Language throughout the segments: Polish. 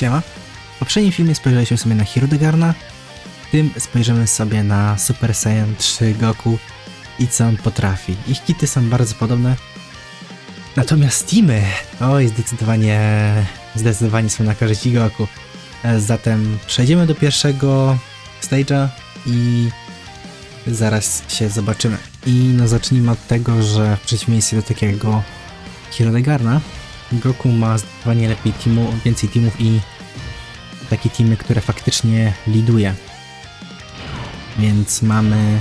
Siema. W poprzednim filmie spojrzeliśmy sobie na Hirudegarna, w tym spojrzymy sobie na Super Saiyan 3 Goku i co on potrafi. Ich kity są bardzo podobne, natomiast teamy, oj, zdecydowanie, zdecydowanie są na korzyść Goku. E, Zatem przejdziemy do pierwszego stage'a i zaraz się zobaczymy. I no zacznijmy od tego, że w przeciwieństwie do takiego Hirudegarna, Goku ma zdecydowanie lepiej teamu, więcej teamów i takie teamy, które faktycznie liduje. Więc mamy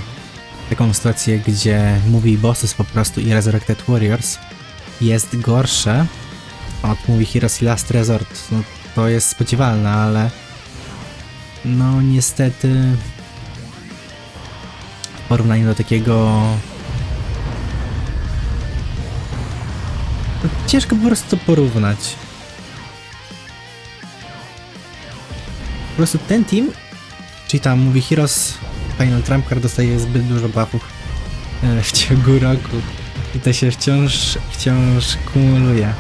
taką sytuację, gdzie Movie Bosses po prostu i Resurrected Warriors jest gorsze od Movie Heroes i Last Resort. No, to jest spodziewalne, ale no niestety w porównaniu do takiego ciężko po prostu to porównać. Po prostu ten team, czyli tam mówi Heroes, Final Trump Card dostaje zbyt dużo buffów e, w ciągu roku i to się wciąż, wciąż kumuluje.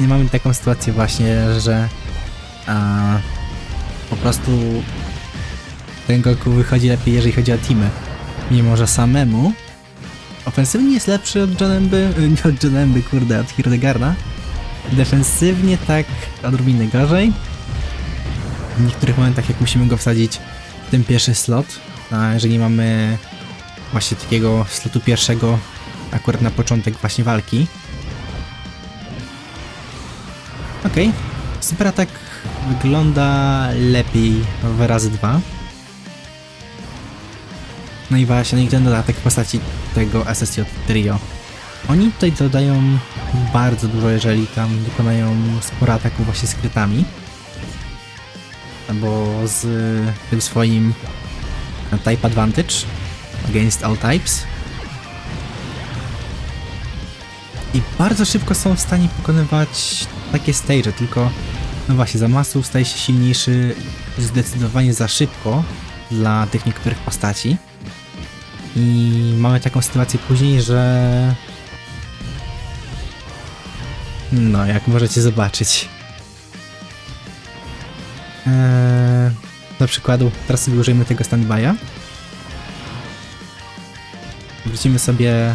I mamy taką sytuację właśnie, że a, po prostu ten Goku wychodzi lepiej, jeżeli chodzi o teamy. Mimo, że samemu ofensywnie jest lepszy od Jonemby, nie od Jonemby, kurde, od Hierdegarda. Defensywnie tak odrobinę gorzej. W niektórych momentach jak musimy go wsadzić w ten pierwszy slot, a jeżeli mamy właśnie takiego slotu pierwszego akurat na początek właśnie walki. Okej, okay. super atak wygląda lepiej w razy dwa. No i właśnie, no i ten w postaci tego SSJ Trio. Oni tutaj dodają bardzo dużo, jeżeli tam wykonają sporo ataków właśnie z krytami. Albo z tym swoim Type Advantage against all types. I bardzo szybko są w stanie pokonywać takie stage, tylko no właśnie, za masów staje się silniejszy zdecydowanie za szybko dla tych niektórych postaci. I mamy taką sytuację później, że no, jak możecie zobaczyć. Eee, przykładu, teraz sobie użyjmy tego standby'a. Wrócimy sobie,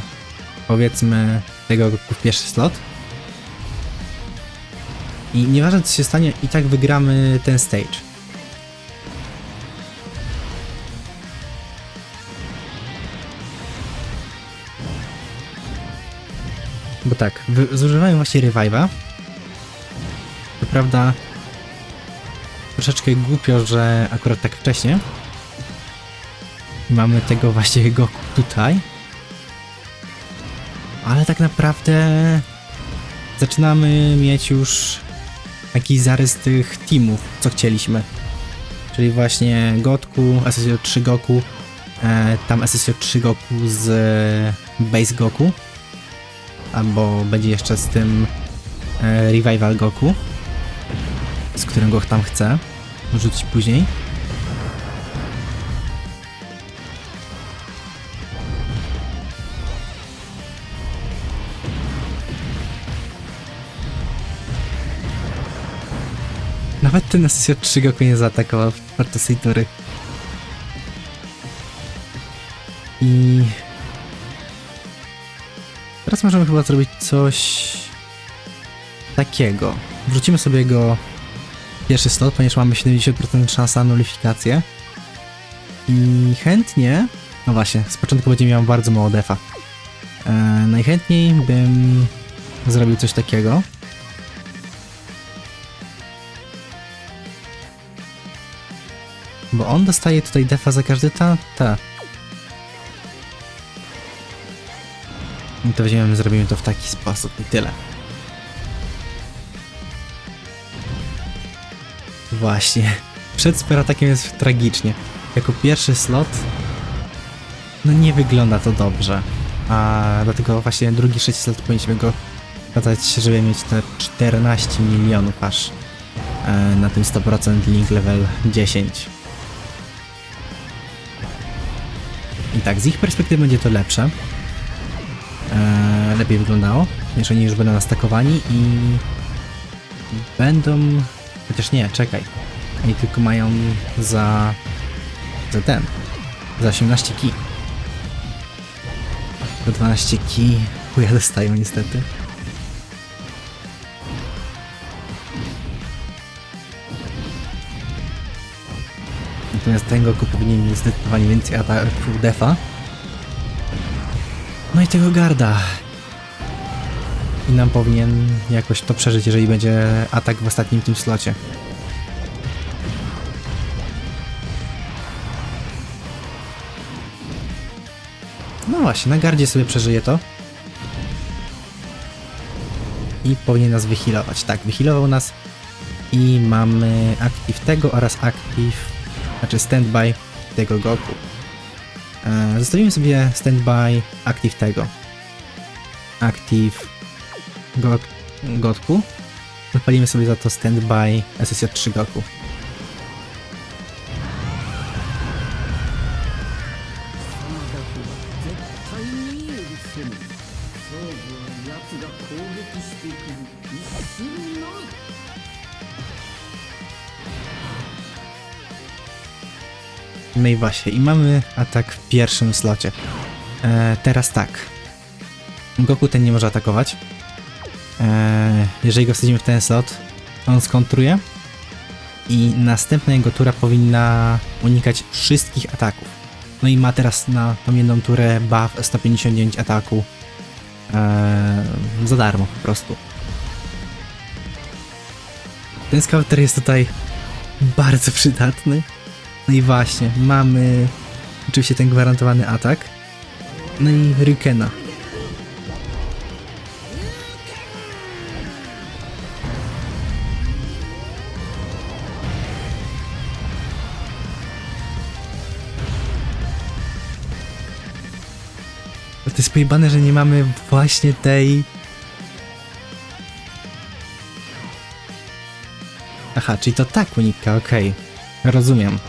powiedzmy, tego w pierwszy slot. I nieważne co się stanie, i tak wygramy ten stage. Bo tak, zużywałem właśnie revive'a. To prawda, troszeczkę głupio, że akurat tak wcześnie mamy tego właśnie Goku tutaj. Ale tak naprawdę zaczynamy mieć już jakiś zarys tych teamów, co chcieliśmy. Czyli właśnie Gotku, SSJ 3 Goku, e, tam SSJ 3 Goku z e, Base Goku, albo będzie jeszcze z tym e, Revival Goku, z którym go tam chcę rzucić później. Nawet ten sesja 3 Goku nie zaatakował podczas tej tury. I... Teraz możemy chyba zrobić coś... takiego. Wrzucimy sobie jego pierwszy slot, ponieważ mamy 70% szansa na nulifikację. I chętnie... No właśnie, z początku będzie miał bardzo mało defa. E, najchętniej bym zrobił coś takiego. Bo on dostaje tutaj defa za każdy ta, ta. To weźmiemy, zrobimy to w taki sposób i tyle. Właśnie. Przed superatakiem jest tragicznie. Jako pierwszy slot no nie wygląda to dobrze. A dlatego właśnie drugi, trzeci slot powinniśmy go dodać, żeby mieć te 14 milionów aż e, na tym 100% link level 10. I tak, z ich perspektywy będzie to lepsze. Lepiej wyglądało, oni już będą nastakowani i będą... Chociaż nie, czekaj. Oni tylko mają za... za ten. Za 18 ki. Za 12 ki chuja dostają niestety. Natomiast ten Goku powinien mieć zdecydowanie więcej ataków defa. No i tego garda. I nam powinien jakoś to przeżyć, jeżeli będzie atak w ostatnim tym slocie. No właśnie, na gardzie sobie przeżyje to. I powinien nas wyhealować. Tak, wyhealował nas. I mamy aktyw tego oraz aktyw, znaczy standby tego Goku. E, zostawimy sobie standby aktyw tego. Aktyw go Goku. Zapalimy sobie za to standby SSJ3 Goku. Meiwasie i mamy atak w pierwszym slocie. E, teraz tak. Goku ten nie może atakować. E, jeżeli go wsadzimy w ten slot, on skontruje. I następna jego tura powinna unikać wszystkich ataków. No i ma teraz na tą jedną turę buff 159 ataku. E, za darmo po prostu. Ten scouter jest tutaj bardzo przydatny. No i właśnie, mamy oczywiście ten gwarantowany atak. No i Rykena. Pojebane, że nie mamy właśnie tej... Aha, czyli to tak unika, okej. Rozumiem.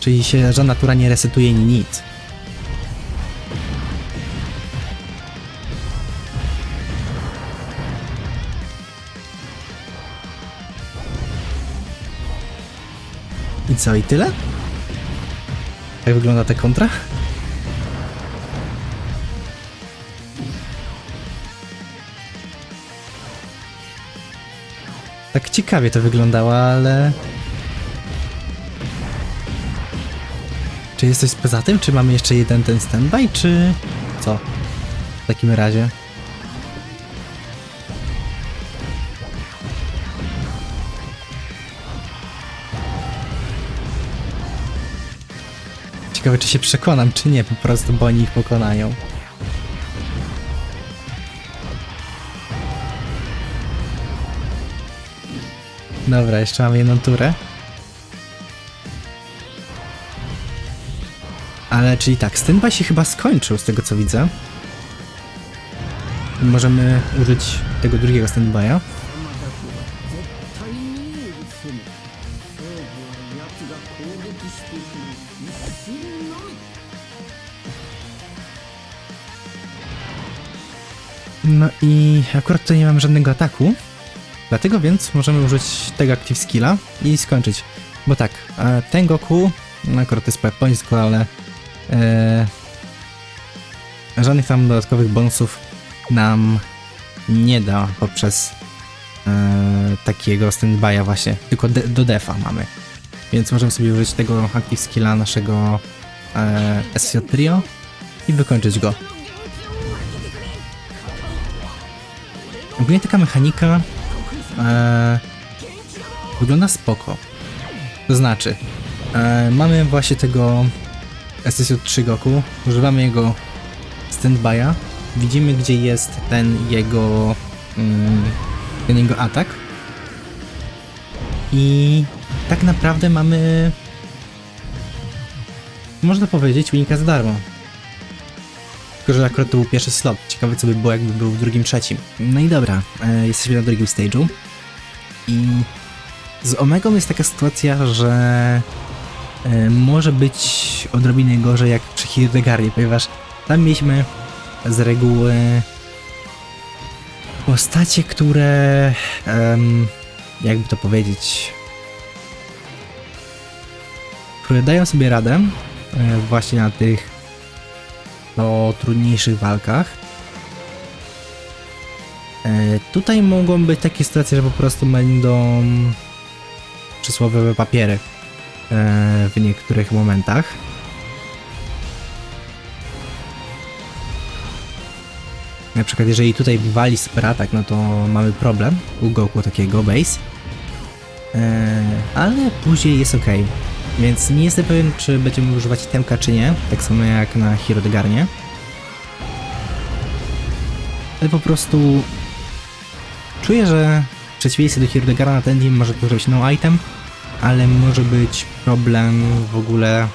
Czyli się żadna tura nie resetuje ni nic. I co, i tyle? Jak wygląda ta kontra? Tak ciekawie to wyglądało, ale... Czy jest coś poza tym? Czy mamy jeszcze jeden ten standby, czy co? W takim razie. Ciekawe, czy się przekonam, czy nie, po prostu, bo oni ich pokonają. Dobra, jeszcze mam jedną turę. Ale czyli tak, standby się chyba skończył z tego co widzę. Możemy użyć tego drugiego standby'a. No i akurat tutaj nie mam żadnego ataku, Dlatego więc możemy użyć tego active skilla i skończyć. Bo tak, ten Goku, no akurat jest japońsko, ale e, żadnych tam dodatkowych bonusów nam nie da poprzez e, takiego standby'a właśnie, tylko de, do defa mamy. Więc możemy sobie użyć tego active skilla naszego e, SJ Trio i wykończyć go. Ogólnie taka mechanika e, wygląda spoko. To znaczy, e, mamy właśnie tego SSJ3 Goku, używamy jego standby'a, widzimy gdzie jest ten jego mm, ten jego atak i tak naprawdę mamy można powiedzieć unika za darmo. Tylko, że akurat to był pierwszy slot. Ciekawe, co by było, jakby był w drugim, trzecim. No i dobra, e, jesteśmy na drugim stage'u. I z Omegą jest taka sytuacja, że e, może być odrobinę gorzej jak przy Hildegardzie, ponieważ tam mieliśmy z reguły postacie, które em, jakby to powiedzieć, które dają sobie radę e, właśnie na tych no, trudniejszych walkach. E, Tutaj mogą być takie sytuacje, że po prostu będą przysłowiowe papiery e, w niektórych momentach. Na przykład jeżeli tutaj wali super atak, no to mamy problem u Goku takiego base. E, ale później jest ok. Więc nie jestem pewien, czy będziemy używać itemka, czy nie. Tak samo jak na Hirodegarnie. Ale po prostu czuję, że w przeciwieństwie do Hirodegarna ten team może to zrobić no item, ale może być problem w ogóle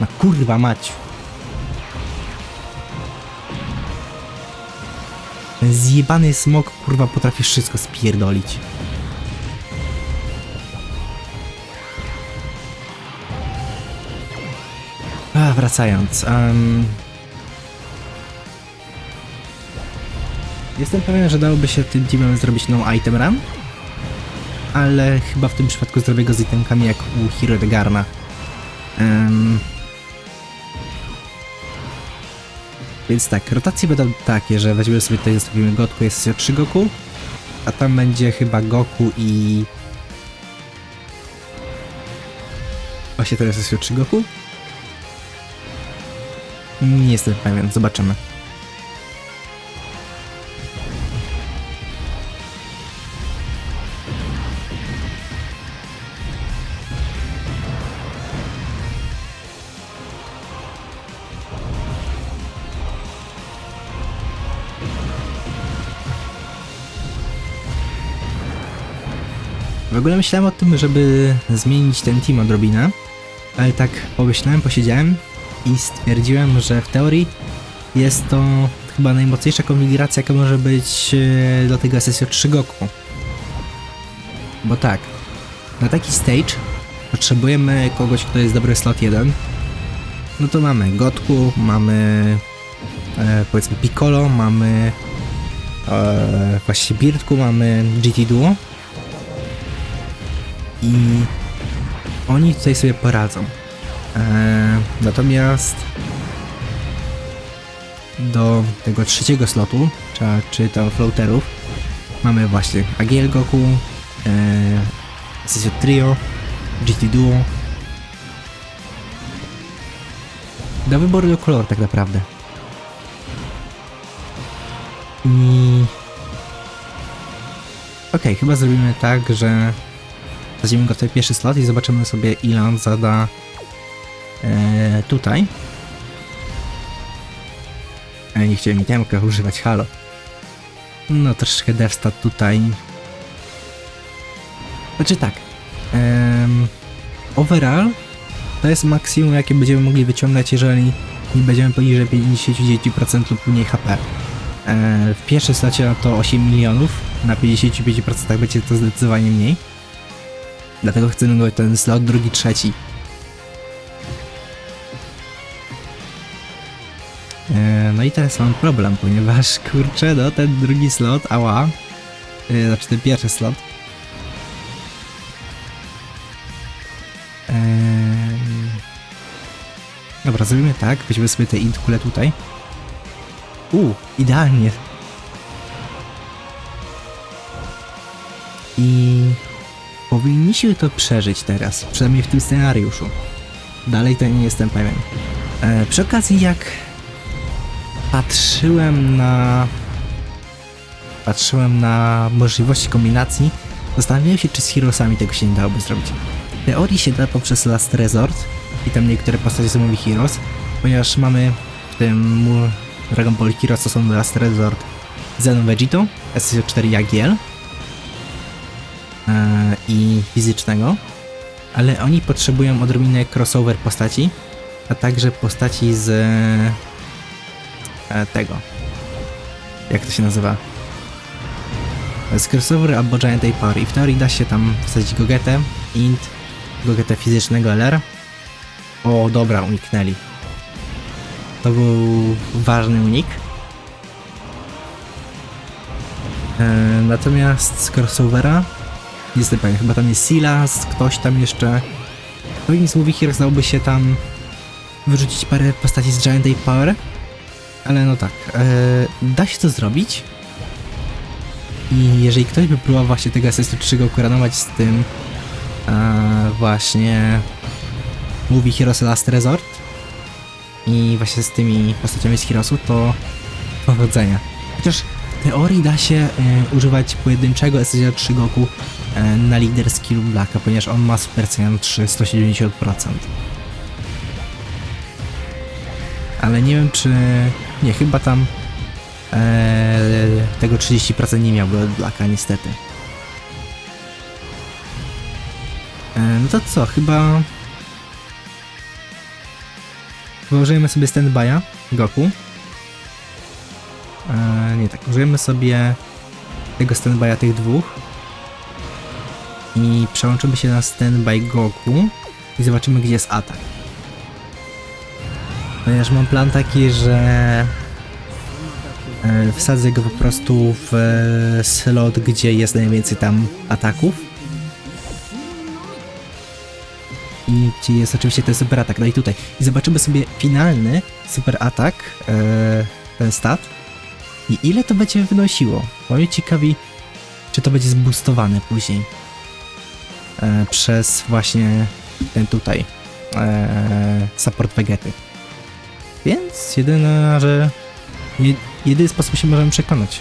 na kurwa mać. Ten zjebany smok kurwa potrafi wszystko spierdolić. A, wracając. em, Jestem pewien, że dałoby się tym teamem zrobić no item run, ale chyba w tym przypadku zrobię go z itemkami jak u Hero de Garna. Em, Więc tak, rotacje będą takie, że weźmiemy sobie tutaj zostawimy Gotku, jest 3 Goku, a tam będzie chyba Goku i... Właśnie teraz jest 3 Goku? Nie jestem pewien, zobaczymy. W ogóle myślałem o tym, żeby zmienić ten team odrobinę, ale tak pomyślałem, posiedziałem i stwierdziłem, że w teorii jest to chyba najmocniejsza konfiguracja, jaka może być e, do tego SSO 3 Goku. Bo tak, na taki stage potrzebujemy kogoś, kto jest dobry slot 1. No to mamy Gotku, mamy e, powiedzmy Piccolo, mamy e, właśnie Birtku, mamy GT Duo i oni tutaj sobie poradzą. Eee, natomiast do tego trzeciego slotu, czy, tam floaterów, mamy właśnie Agiel Goku, Sesio Trio, GT Duo. Do wyboru do koloru tak naprawdę. I... Okej, chyba zrobimy tak, że Zadzimy go w ten pierwszy slot i zobaczymy sobie ile on zada e, tutaj. E, nie chciałem itemka używać, halo. No troszeczkę devstat tutaj. Znaczy tak. em, overall to jest maksimum jakie będziemy mogli wyciągnąć, jeżeli nie będziemy poniżej 59% lub mniej HP. E, w pierwszym slocie to 8 milionów, na 55% będzie to zdecydowanie mniej. Dlatego chcemy go ten slot drugi, trzeci. I teraz mam problem, ponieważ kurczę, no ten drugi slot, ała, e, znaczy ten pierwszy slot. Em, Dobra, zrobimy tak, weźmiemy sobie te int kule tutaj. U, idealnie. I powinniśmy to przeżyć teraz, przynajmniej w tym scenariuszu. Dalej to nie jestem pewien. E, przy okazji, jak patrzyłem na. Patrzyłem na możliwości kombinacji, zastanawiałem się, czy z Heroesami tego się nie dałoby zrobić. W teorii się da poprzez Last Resort i tam niektóre postacie są mówi Heroes, ponieważ mamy w tym Dragon Ball Heroes to są Last Resort Zen Vegito, SC4 Jagiel, e, i fizycznego, ale oni potrzebują odrobinę crossover postaci, a także postaci z tego. Jak to się nazywa? Z crossover albo Giant Power i w teorii da się tam wsadzić Gogetę, Int, Gogetę fizycznego LR. O, dobra, uniknęli. To był ważny unik. E, natomiast z crossovera jestem pewien, chyba tam jest Silas, ktoś tam jeszcze. Pewnie z Movie Heroes dałoby się tam wyrzucić parę postaci z Giant Ape Power. Ale no tak, e, da się to zrobić. I jeżeli ktoś by próbował właśnie tego asystu 3 go koranować z tym e, właśnie Movie Heroes Last Resort i właśnie z tymi postaciami z Heroesu, to powodzenia. Chociaż w teorii da się e, używać pojedynczego SSJ 3 Goku e, na lider skill Blacka, ponieważ on ma Super Saiyan 3 170%. Ale nie wiem czy... Nie, chyba tam e, tego 30% nie miałby od Blacka niestety. E, no to co, chyba... Użyjemy sobie standby'a Goku. E, nie tak, użyjemy sobie tego standby'a tych dwóch. I przełączymy się na standby Goku i zobaczymy gdzie jest atak. Ponieważ mam plan taki, że e, wsadzę go po prostu w e, slot, gdzie jest najwięcej tam ataków. I gdzie jest oczywiście ten super atak, no i tutaj. I zobaczymy sobie finalny super atak, e, ten stat. I ile to będzie wynosiło? Bo mnie ciekawi, czy to będzie zboostowane później. Przez właśnie ten tutaj support Vegety. Więc jedyna, że je, jedyny sposób się możemy przekonać.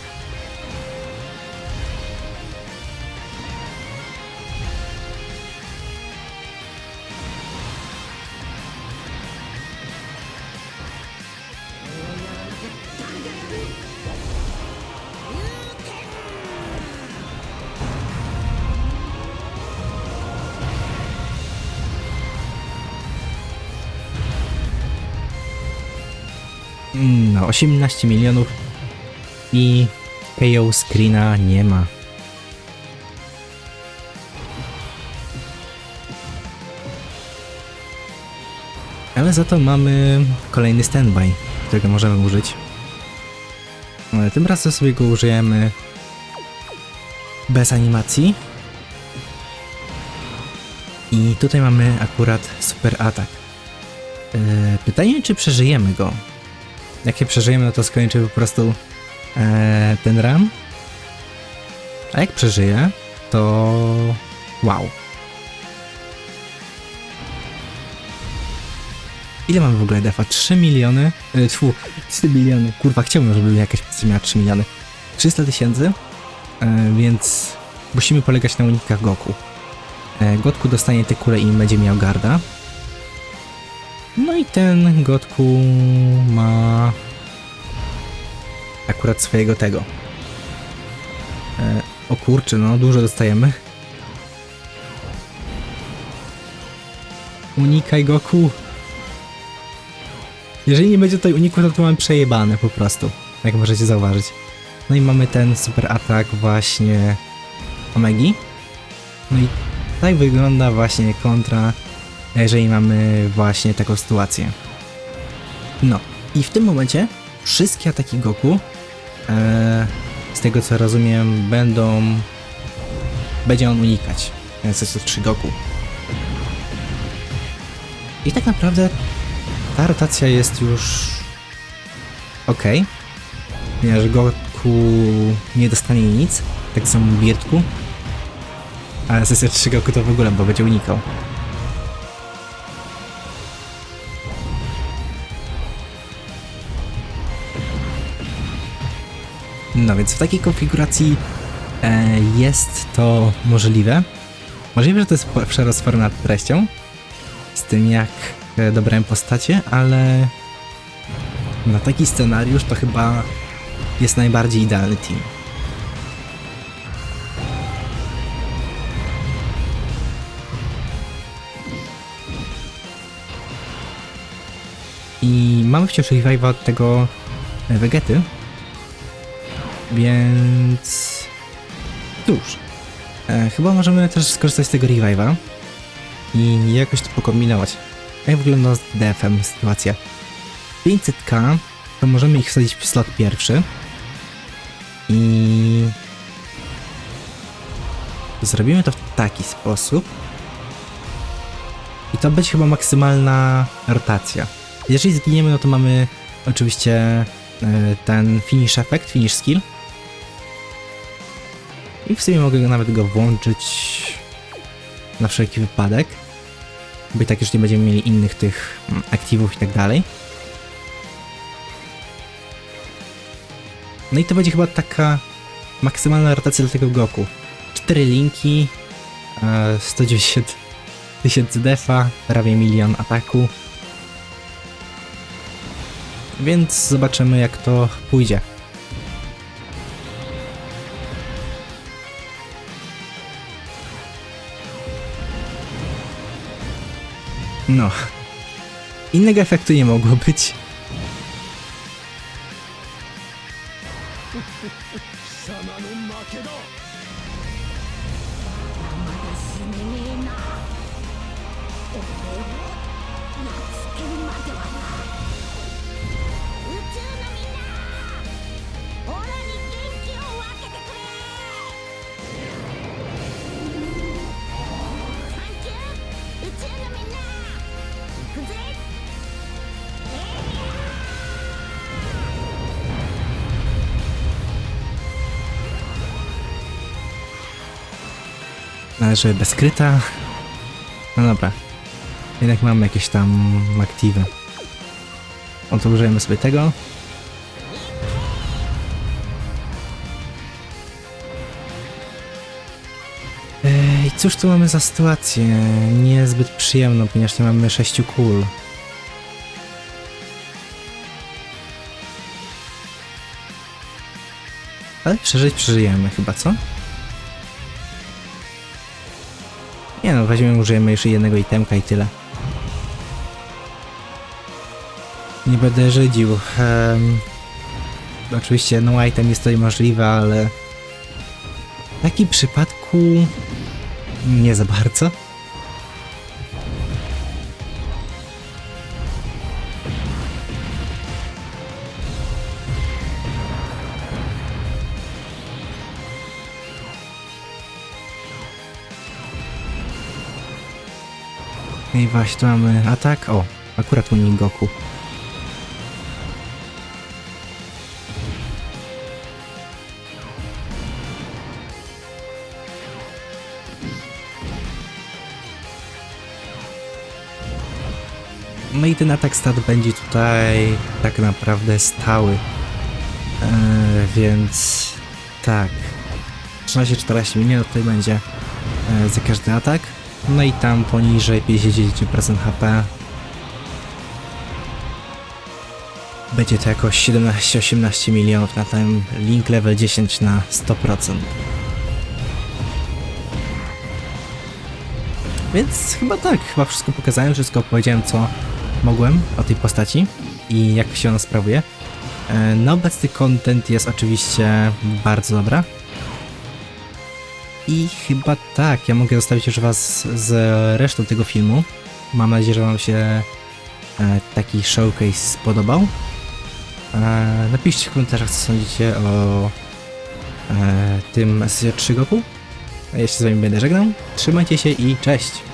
Mm, No, 18 milionów i KO screena nie ma. Ale za to mamy kolejny standby, którego możemy użyć. Ale tym razem sobie go użyjemy bez animacji. I tutaj mamy akurat super atak. Eee, Pytanie, czy przeżyjemy go? Jak je przeżyjemy, no to skończy po prostu e, ten run. A jak przeżyję, to wow. Ile mamy w ogóle defa? 3 miliony? E, tfu, 3 miliony. Kurwa, chciałbym, żeby jakaś postać miała 3 miliony. 300 tysięcy, e, więc musimy polegać na unikach Goku. E, Gotku dostanie te kule i będzie miał garda. No i ten Gotku ma akurat swojego tego. E, o kurczę, no dużo dostajemy. Unikaj Goku. Jeżeli nie będzie tutaj uniku, to to mamy przejebane po prostu, jak możecie zauważyć. No i mamy ten super atak właśnie Omegi. No i tak wygląda właśnie kontra jeżeli mamy właśnie taką sytuację. No, i w tym momencie wszystkie ataki Goku, e, z tego co rozumiem, będą. będzie on unikać. Więc jest to 3 Goku. I tak naprawdę ta rotacja jest już ok, ponieważ Goku nie dostanie nic, tak samo Birtku, ale sesja 3 Goku to w ogóle, bo będzie unikał. No więc w takiej konfiguracji e, jest to możliwe. Możliwe, że to jest przerost formy nad treścią, z tym jak e, dobrałem postacie, ale na taki scenariusz to chyba jest najbardziej idealny team. I mamy wciąż revive'a od tego e, Vegety, więc cóż, e, chyba możemy też skorzystać z tego revive'a i jakoś to pokombinować. Jak wygląda z DF-em sytuacja? 500k to możemy ich wsadzić w slot pierwszy i zrobimy to w taki sposób. I to będzie chyba maksymalna rotacja. Jeżeli zginiemy, no to mamy oczywiście e, ten finish effect, finish skill. I w sumie mogę nawet go włączyć na wszelki wypadek. I tak już nie będziemy mieli innych tych mm, aktywów i tak dalej. No i to będzie chyba taka maksymalna rotacja dla tego Goku. 4 linki, e, 190 tysięcy defa, prawie milion ataku. Więc zobaczymy jak to pójdzie. No. Innego efektu nie mogło być. Należy bezkryta. No dobra. Jednak mamy jakieś tam aktywy. Oto użyjemy sobie tego. Ej, cóż tu mamy za sytuację? Niezbyt przyjemną, ponieważ nie mamy sześciu kul. Ale przeżyć przeżyjemy chyba, co? Weźmiemy, użyjemy jeszcze jednego itemka i tyle. Nie będę żydził. Um, oczywiście no item jest tutaj możliwe, ale w takim przypadku nie za bardzo. I właśnie tu mamy atak. O, akurat unik Goku. No i ten atak stat będzie tutaj tak naprawdę stały. Eee, więc tak. 13-14 minut tutaj będzie e, za każdy atak. No i tam poniżej 59% HP będzie to jakoś 17-18 milionów na ten link level 10 na 100%. Więc chyba tak, chyba wszystko pokazałem, wszystko powiedziałem co mogłem o tej postaci i jak się ona sprawuje. E, No obecny content jest oczywiście bardzo dobra. I chyba tak, ja mogę zostawić już was z resztą tego filmu. Mam nadzieję, że wam się e, taki showcase spodobał. E, napiszcie w komentarzach, co sądzicie o e, tym SJ3 Goku. Ja się z wami będę żegnał. Trzymajcie się i cześć!